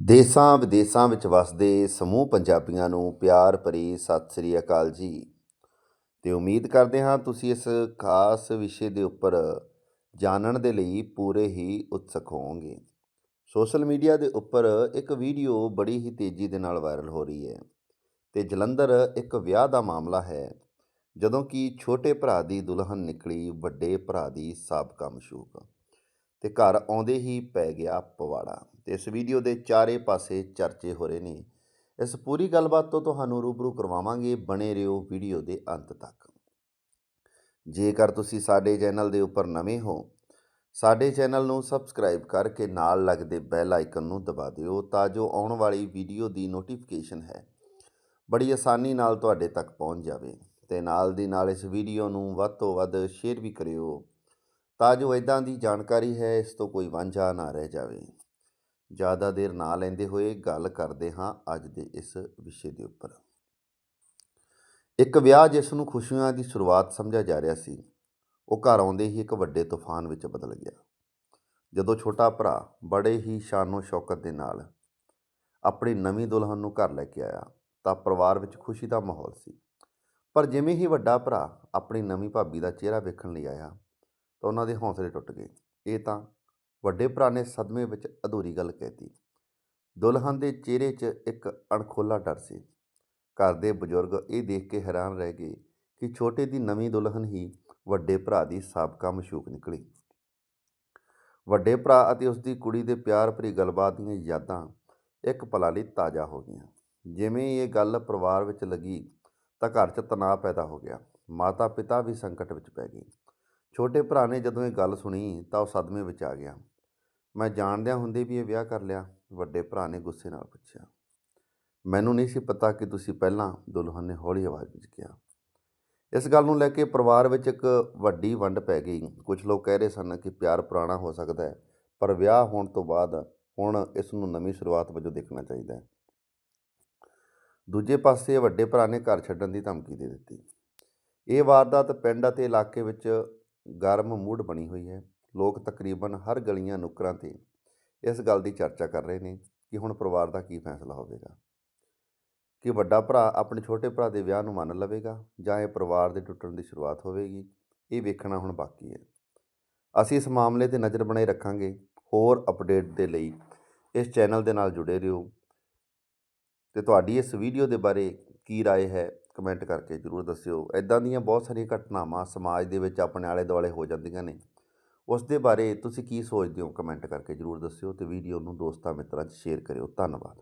ਦੇਸਾਂ ਵਿਦੇਸਾਂ ਵਿੱਚ ਵਸਦੇ ਸਮੂਹ ਪੰਜਾਬੀਆਂ ਨੂੰ ਪਿਆਰ ਭਰੀ ਸਤਿ ਸ੍ਰੀ ਅਕਾਲ ਜੀ। ਤੇ ਉਮੀਦ ਕਰਦੇ ਹਾਂ ਤੁਸੀਂ ਇਸ ਖਾਸ ਵਿਸ਼ੇ ਦੇ ਉੱਪਰ ਜਾਣਨ ਦੇ ਲਈ ਪੂਰੇ ਹੀ ਉਤਸੁਕ ਹੋਵੋਗੇ। ਸੋਸ਼ਲ ਮੀਡੀਆ ਦੇ ਉੱਪਰ ਇੱਕ ਵੀਡੀਓ ਬੜੀ ਹੀ ਤੇਜ਼ੀ ਦੇ ਨਾਲ ਵਾਇਰਲ ਹੋ ਰਹੀ ਹੈ ਤੇ ਜਲੰਧਰ ਇੱਕ ਵਿਆਹ ਦਾ ਮਾਮਲਾ ਹੈ, ਜਦੋਂ ਕਿ ਛੋਟੇ ਭਰਾ ਦੀ ਦੁਲਹਨ ਨਿਕਲੀ, ਵੱਡੇ ਭਰਾ ਦੀ ਸਾਬਕਾ ਮਸ਼ੂਕ। ਤੇ ਘਰ ਆਉਂਦੇ ਹੀ ਪੈ ਗਿਆ ਪਵਾੜਾ। ਤੇ ਇਸ ਵੀਡੀਓ ਦੇ ਚਾਰੇ ਪਾਸੇ ਚਰਚੇ ਹੋ ਰਹੇ ਨੇ। ਇਸ ਪੂਰੀ ਗੱਲਬਾਤ ਤੋਂ ਤੁਹਾਨੂੰ ਰੂਬਰੂ ਕਰਵਾਵਾਂਗੇ ਬਣੇ ਰਹੋ ਵੀਡੀਓ ਦੇ ਅੰਤ ਤੱਕ। ਜੇਕਰ ਤੁਸੀਂ ਸਾਡੇ ਚੈਨਲ ਦੇ ਉੱਪਰ ਨਵੇਂ ਹੋ, ਸਾਡੇ ਚੈਨਲ ਨੂੰ ਸਬਸਕ੍ਰਾਈਬ ਕਰਕੇ ਨਾਲ ਲੱਗਦੇ ਬੈਲ ਆਈਕਨ ਨੂੰ ਦਬਾ ਦਿਓ ਤਾਂ ਜੋ ਆਉਣ ਵਾਲੀ ਵੀਡੀਓ ਦੀ ਨੋਟੀਫਿਕੇਸ਼ਨ ਹੈ, ਬੜੀ ਆਸਾਨੀ ਨਾਲ ਤੁਹਾਡੇ ਤੱਕ ਪਹੁੰਚ ਜਾਵੇ। ਤੇ ਨਾਲ ਦੀ ਨਾਲ ਇਸ ਵੀਡੀਓ ਨੂੰ ਵੱਧ ਤੋਂ ਵੱਧ ਸ਼ੇਅਰ ਵੀ ਕਰਿਓ। ਤਾਂ ਜੋ ਇਦਾਂ ਦੀ ਜਾਣਕਾਰੀ ਹੈ, ਇਸ ਤੋਂ ਕੋਈ ਵਾਂਝਾ ਨਾ ਰਹਿ ਜਾਵੇ। ਜ਼ਿਆਦਾ ਦੇਰ ਨਾ ਲੈਂਦੇ ਹੋਏ ਗੱਲ ਕਰਦੇ ਹਾਂ ਅੱਜ ਦੇ ਇਸ ਵਿਸ਼ੇ ਦੇ ਉੱਪਰ। ਇੱਕ ਵਿਆਹ ਜਿਸ ਨੂੰ ਖੁਸ਼ੀਆਂ ਦੀ ਸ਼ੁਰੂਆਤ ਸਮਝਿਆ ਜਾ ਰਿਹਾ ਸੀ, ਉਹ ਘਰ ਆਉਂਦੇ ਹੀ ਇੱਕ ਵੱਡੇ ਤੂਫਾਨ ਵਿੱਚ ਬਦਲ ਗਿਆ। ਜਦੋਂ ਛੋਟਾ ਭਰਾ ਬੜੇ ਹੀ ਸ਼ਾਨੋ ਸ਼ੌਕਤ ਦੇ ਨਾਲ ਆਪਣੀ ਨਵੀਂ ਦੁਲਹਨ ਨੂੰ ਘਰ ਲੈ ਕੇ ਆਇਆ, ਤਾਂ ਪਰਿਵਾਰ ਵਿੱਚ ਖੁਸ਼ੀ ਦਾ ਮਾਹੌਲ ਸੀ। ਪਰ ਜਿਵੇਂ ਹੀ ਵੱਡਾ ਭਰਾ ਆਪਣੀ ਨਵੀਂ ਭਾਬੀ ਦਾ ਚਿਹਰਾ ਵੇਖਣ ਲਈ ਆਇਆ ਤਾਂ ਉਹਨਾਂ ਦੇ ਹੌਸਲੇ ਟੁੱਟ ਗਏ। ਇਹ ਤਾਂ ਵੱਡੇ ਭਰਾ ਨੇ ਸਦਮੇ ਵਿੱਚ ਅਧੂਰੀ ਗੱਲ ਕਹਿਤੀ ਦੁਲਹਨ ਦੇ ਚਿਹਰੇ 'ਚ ਇੱਕ ਅਣਖੋਲਾ ਡਰ ਸੀ। ਘਰ ਦੇ ਬਜ਼ੁਰਗ ਇਹ ਦੇਖ ਕੇ ਹੈਰਾਨ ਰਹਿ ਗਏ ਕਿ ਛੋਟੇ ਦੀ ਨਵੀਂ ਦੁਲਹਨ ਹੀ ਵੱਡੇ ਭਰਾ ਦੀ ਸਾਬਕਾ ਮਸ਼ੂਕ ਨਿਕਲੀ। ਵੱਡੇ ਭਰਾ ਅਤੇ ਉਸ ਦੀ ਕੁੜੀ ਦੇ ਪਿਆਰ ਭਰੀ ਗੱਲਬਾਤ ਦੀਆਂ ਯਾਦਾਂ ਇੱਕ ਪਲਾਂ ਲਈ ਤਾਜ਼ਾ ਹੋ ਗਈਆਂ। ਜਿਵੇਂ ਇਹ ਗੱਲ ਪਰਿਵਾਰ ਵਿੱਚ ਲੱਗੀ ਤਾਂ ਘਰ 'ਚ ਤਣਾਅ ਪੈਦਾ ਹੋ ਗਿਆ। ਮਾਤਾ ਪਿਤਾ ਵੀ ਸੰਕਟ ਵਿੱਚ ਪੈ ਗਏ ਛੋਟੇ ਭਰਾ ਨੇ ਜਦੋਂ ਇਹ ਗੱਲ ਸੁਣੀ ਤਾਂ ਉਹ ਸਦਮੇ ਵਿੱਚ ਆ ਗਿਆ। ਮੈਂ ਜਾਣਦਿਆਂ ਹੁੰਦੇ ਵੀ ਇਹ ਵਿਆਹ ਕਰ ਲਿਆ, ਵੱਡੇ ਭਰਾ ਨੇ ਗੁੱਸੇ ਨਾਲ ਪੁੱਛਿਆ। ਮੈਨੂੰ ਨਹੀਂ ਸੀ ਪਤਾ ਕਿ ਤੁਸੀਂ ਪਹਿਲਾਂ ਦੁਲਹਨ ਨੇ ਹੌਲੀ ਆਵਾਜ਼ ਵਿੱਚ ਕਿਹਾ। ਇਸ ਗੱਲ ਨੂੰ ਲੈ ਕੇ ਪਰਿਵਾਰ ਵਿੱਚ ਇੱਕ ਵੱਡੀ ਵੰਡ ਪੈ ਗਈ। ਕੁਝ ਲੋਕ ਕਹਿ ਰਹੇ ਸਨ ਕਿ ਪਿਆਰ ਪੁਰਾਣਾ ਹੋ ਸਕਦਾ ਹੈ, ਪਰ ਵਿਆਹ ਹੋਣ ਤੋਂ ਬਾਅਦ ਹੁਣ ਇਸ ਨੂੰ ਨਵੀਂ ਸ਼ੁਰੂਆਤ ਵਜੋਂ ਦੇਖਣਾ ਚਾਹੀਦਾ ਹੈ। ਦੂਜੇ ਪਾਸੇ ਵੱਡੇ ਭਰਾ ਨੇ ਘਰ ਛੱਡਣ ਦੀ ਧਮਕੀ ਦੇ ਦਿੱਤੀ। ਇਹ ਵਾਰਦਾਤ ਪਿੰਡ ਅਤੇ ਇਲਾਕੇ ਵਿੱਚ ਗਰਮ ਮੂਡ ਬਣੀ ਹੋਈ ਹੈ ਲੋਕ ਤਕਰੀਬਨ ਹਰ ਗਲੀਆਂ ਨੁੱਕਰਾਂ ਤੇ ਇਸ ਗੱਲ ਦੀ ਚਰਚਾ ਕਰ ਰਹੇ ਨੇ ਕਿ ਹੁਣ ਪਰਿਵਾਰ ਦਾ ਕੀ ਫੈਸਲਾ ਹੋਵੇਗਾ ਕਿ ਵੱਡਾ ਭਰਾ ਆਪਣੇ ਛੋਟੇ ਭਰਾ ਦੇ ਵਿਆਹ ਨੂੰ ਮੰਨ ਲਵੇਗਾ ਜਾਂ ਇਹ ਪਰਿਵਾਰ ਦੇ ਟੁੱਟਣ ਦੀ ਸ਼ੁਰੂਆਤ ਹੋਵੇਗੀ ਇਹ ਵੇਖਣਾ ਹੁਣ ਬਾਕੀ ਹੈ ਅਸੀਂ ਇਸ ਮਾਮਲੇ ਤੇ ਨਜ਼ਰ ਬਣਾਈ ਰੱਖਾਂਗੇ ਹੋਰ ਅਪਡੇਟ ਦੇ ਲਈ ਇਸ ਚੈਨਲ ਦੇ ਨਾਲ ਜੁੜੇ ਰਹੋ ਤੇ ਤੁਹਾਡੀ ਇਸ ਵੀਡੀਓ ਦੇ ਬਾਰੇ ਕੀ رائے ਹੈ ਕਮੈਂਟ ਕਰਕੇ ਜਰੂਰ ਦੱਸਿਓ। ਐਦਾਂ ਦੀਆਂ ਬਹੁਤ ਸਾਰੀਆਂ ਘਟਨਾਵਾਂ ਸਮਾਜ ਦੇ ਵਿੱਚ ਆਪਣੇ ਆਲੇ ਦੁਆਲੇ ਹੋ ਜਾਂਦੀਆਂ ਨੇ। ਉਸ ਦੇ ਬਾਰੇ ਤੁਸੀਂ ਕੀ ਸੋਚਦੇ ਹੋ? ਕਮੈਂਟ ਕਰਕੇ ਜਰੂਰ ਦੱਸਿਓ ਤੇ ਵੀਡੀਓ ਨੂੰ ਦੋਸਤਾਂ ਮਿੱਤਰਾਂ 'ਚ ਸ਼ੇਅਰ ਕਰਿਓ। ਧੰਨਵਾਦ।